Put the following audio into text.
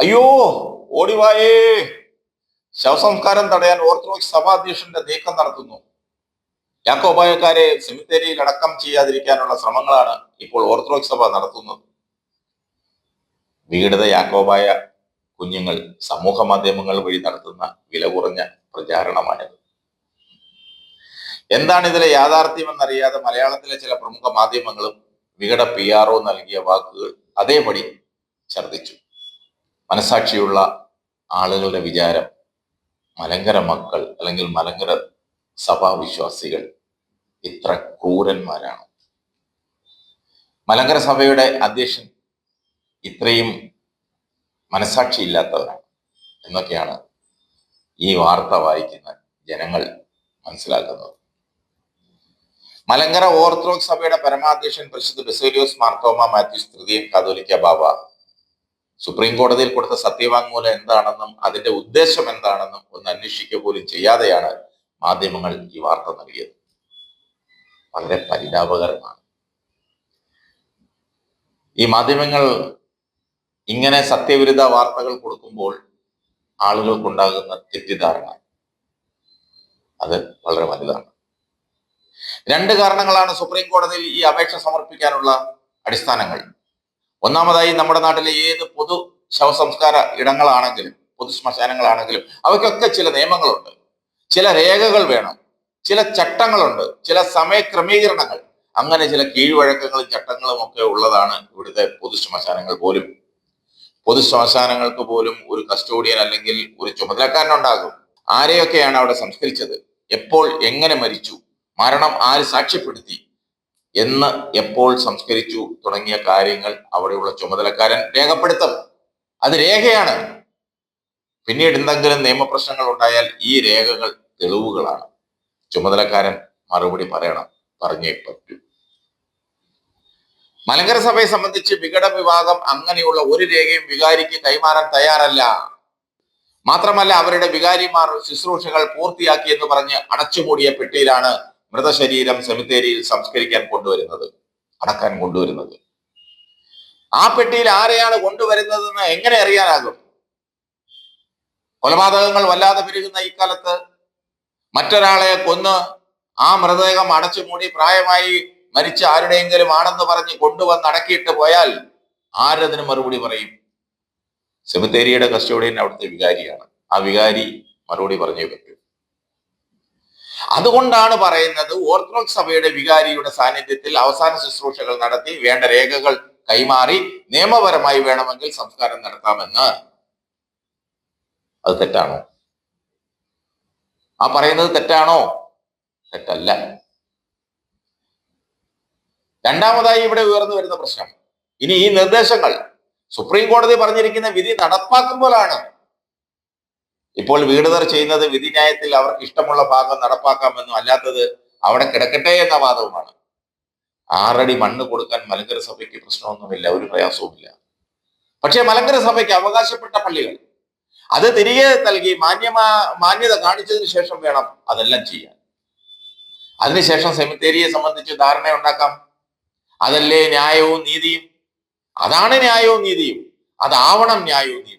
അയ്യോ ഓടിവായേ. ശവസംസ്കാരം തടയാൻ ഓർത്തഡോക്സ് സഭാധ്യക്ഷന്റെ നീക്കം നടത്തുന്നു. യാക്കോബായക്കാരെ സെമിത്തേരിയിൽ അടക്കം ചെയ്യാതിരിക്കാനുള്ള ശ്രമങ്ങളാണ് ഇപ്പോൾ ഓർത്തഡോക്സ് സഭ നടത്തുന്നത്. വിഘടിത യാക്കോബായ കുഞ്ഞുങ്ങൾ സമൂഹ മാധ്യമങ്ങൾ വഴി നടത്തുന്ന വില കുറഞ്ഞ പ്രചാരണമാണിത്. എന്താണ് ഇതിലെ യാഥാർത്ഥ്യമെന്നറിയാതെ മലയാളത്തിലെ ചില പ്രമുഖ മാധ്യമങ്ങളും വികട പി ആർ നൽകിയ വാക്കുകൾ അതേപടി ഛർദിച്ചു മനസാക്ഷിയുള്ള ആളുകളുടെ വിചാരം മലങ്കര മക്കൾ അല്ലെങ്കിൽ മലങ്കര സഭാവിശ്വാസികൾ ഇത്ര ക്രൂരന്മാരാണ്. മലങ്കര സഭയുടെ അധ്യക്ഷൻ ഇത്രയും മനസാക്ഷിയില്ലാത്തവരാണ് എന്നൊക്കെയാണ് ഈ വാർത്ത വായിക്കുന്ന ജനങ്ങൾ മനസ്സിലാക്കുന്നത്. മലങ്കര ഓർത്തഡോക്സ് സഭയുടെ പരമാധ്യക്ഷൻ പ്രസിദ്ധ ബസേലിയോസ് മാർത്തോമ മാത്യൂസ് തൃതീയൻ കാതോലിക്ക ബാബ സുപ്രീം കോടതിയിൽ കൊടുത്ത സത്യവാങ്മൂലം എന്താണെന്നും അതിന്റെ ഉദ്ദേശം എന്താണെന്നും ഒന്ന് അന്വേഷിക്കുക പോലും ചെയ്യാതെയാണ് മാധ്യമങ്ങൾ ഈ വാർത്ത നൽകിയത്. വളരെ പരിതാപകരമാണ്. ഈ മാധ്യമങ്ങൾ ഇങ്ങനെ സത്യവിരുദ്ധ വാർത്തകൾ കൊടുക്കുമ്പോൾ ആളുകൾക്കുണ്ടാകുന്ന തെറ്റിദ്ധാരണ അത് വളരെ വലുതാണ്. രണ്ട് കാരണങ്ങളാണ് സുപ്രീം കോടതിയിൽ ഈ അപേക്ഷ സമർപ്പിക്കാനുള്ള അടിസ്ഥാനങ്ങൾ. ഒന്നാമതായി നമ്മുടെ നാട്ടിലെ ഏത് പൊതു ശവസംസ്കാര ഇടങ്ങളാണെങ്കിലും പൊതു ശ്മശാനങ്ങളാണെങ്കിലും അവയ്ക്കൊക്കെ ചില നിയമങ്ങളുണ്ട്. ചില രേഖകൾ വേണം. ചില ചട്ടങ്ങളുണ്ട്. ചില സമയ ക്രമീകരണങ്ങൾ അങ്ങനെ ചില കീഴ്വഴക്കങ്ങളും ചട്ടങ്ങളും ഒക്കെ ഉള്ളതാണ് ഇവിടുത്തെ പൊതു ശ്മശാനങ്ങൾ പോലും. പൊതു ശ്മശാനങ്ങൾക്ക് പോലും ഒരു കസ്റ്റോഡിയൻ അല്ലെങ്കിൽ ഒരു ചുമതലക്കാരനുണ്ടാകും. ആരെയൊക്കെയാണ് അവിടെ സംസ്കരിച്ചത്? എപ്പോൾ എങ്ങനെ മരിച്ചു? മരണം ആര് സാക്ഷ്യപ്പെടുത്തി? എന്ന് എപ്പോൾ സംസ്കരിച്ചു തുടങ്ങിയ കാര്യങ്ങൾ അവിടെയുള്ള ചുമതലക്കാരൻ രേഖപ്പെടുത്തും. അത് രേഖയാണ്. പിന്നീട് എന്തെങ്കിലും നിയമപ്രശ്നങ്ങൾ ഉണ്ടായാൽ ഈ രേഖകൾ തെളിവുകളാണ്. ചുമതലക്കാരൻ മറുപടി പറയണം. പറഞ്ഞേ പറ്റൂ. മലങ്കര സഭയെ സംബന്ധിച്ച് വികട വിഭാഗം അങ്ങനെയുള്ള ഒരു രേഖയും വികാരിക്ക് കൈമാറാൻ തയ്യാറല്ല. മാത്രമല്ല അവരുടെ വികാരിമാർ ശുശ്രൂഷകൾ പൂർത്തിയാക്കി എന്ന് പറഞ്ഞ് അടച്ചുമൂടിയ പെട്ടിയിലാണ് മൃതശരീരം സെമിത്തേരിയിൽ സംസ്കരിക്കാൻ കൊണ്ടുവരുന്നത് അടക്കാൻ കൊണ്ടുവരുന്നത്. ആ പെട്ടിയിൽ ആരെയാണ് കൊണ്ടുവരുന്നതെന്ന് എങ്ങനെ അറിയാനാകും? കൊലപാതകങ്ങൾ വല്ലാതെ പെരുകുന്ന ഇക്കാലത്ത് മറ്റൊരാളെ കൊന്ന് ആ മൃതദേഹം അടച്ചു മൂടി പ്രായമായി മരിച്ച ആരുടെയെങ്കിലും ആണെന്ന് പറഞ്ഞ് കൊണ്ടുവന്ന് അടക്കിയിട്ട് പോയാൽ ആരതിന് മറുപടി പറയും? സെമിത്തേരിയുടെ കസ്റ്റോഡിയൻ അവിടുത്തെ വികാരിയാണ്. ആ വികാരി മറുപടി പറഞ്ഞു അതുകൊണ്ടാണ് പറയുന്നത് ഓർത്തഡോക്സ് സഭയുടെ വികാരിയുടെ സാന്നിധ്യത്തിൽ അവസാന ശുശ്രൂഷകൾ നടത്തി വേണ്ട രേഖകൾ കൈമാറി നിയമപരമായി വേണമെങ്കിൽ സംസ്കാരം നടത്താമെന്ന്. അത് തെറ്റാണോ? ആ പറയുന്നത് തെറ്റാണോ? തെറ്റല്ല. രണ്ടാമതായി ഇവിടെ ഉയർന്നു വരുന്ന പ്രശ്നം. ഇനി ഈ നിർദ്ദേശങ്ങൾ സുപ്രീം കോടതി പറഞ്ഞിരിക്കുന്ന വിധി നടപ്പാക്കുമ്പോഴാണ് ഇപ്പോൾ വീടുതർ ചെയ്യുന്നത് വിധിന്യായത്തിൽ അവർക്ക് ഇഷ്ടമുള്ള ഭാഗം നടപ്പാക്കാമെന്നും അല്ലാത്തത് അവിടെ കിടക്കട്ടെ എന്ന വാദവുമാണ്. ആറടി മണ്ണ് കൊടുക്കാൻ മലങ്കര സഭയ്ക്ക് പ്രശ്നമൊന്നുമില്ല ഒരു പ്രയാസവുമില്ല. പക്ഷേ മലങ്കര സഭയ്ക്ക് അവകാശപ്പെട്ട പള്ളികൾ അത് തിരികെ നൽകി മാന്യമാ മാന്യത കാണിച്ചതിന് ശേഷം വേണം അതെല്ലാം ചെയ്യാൻ. അതിനുശേഷം സെമിത്തേരിയെ സംബന്ധിച്ച് ധാരണ ഉണ്ടാക്കാം. അതല്ലേ ന്യായവും നീതിയും? അതാണ് ന്യായവും നീതിയും. അതാവണം ന്യായവും നീതിയും.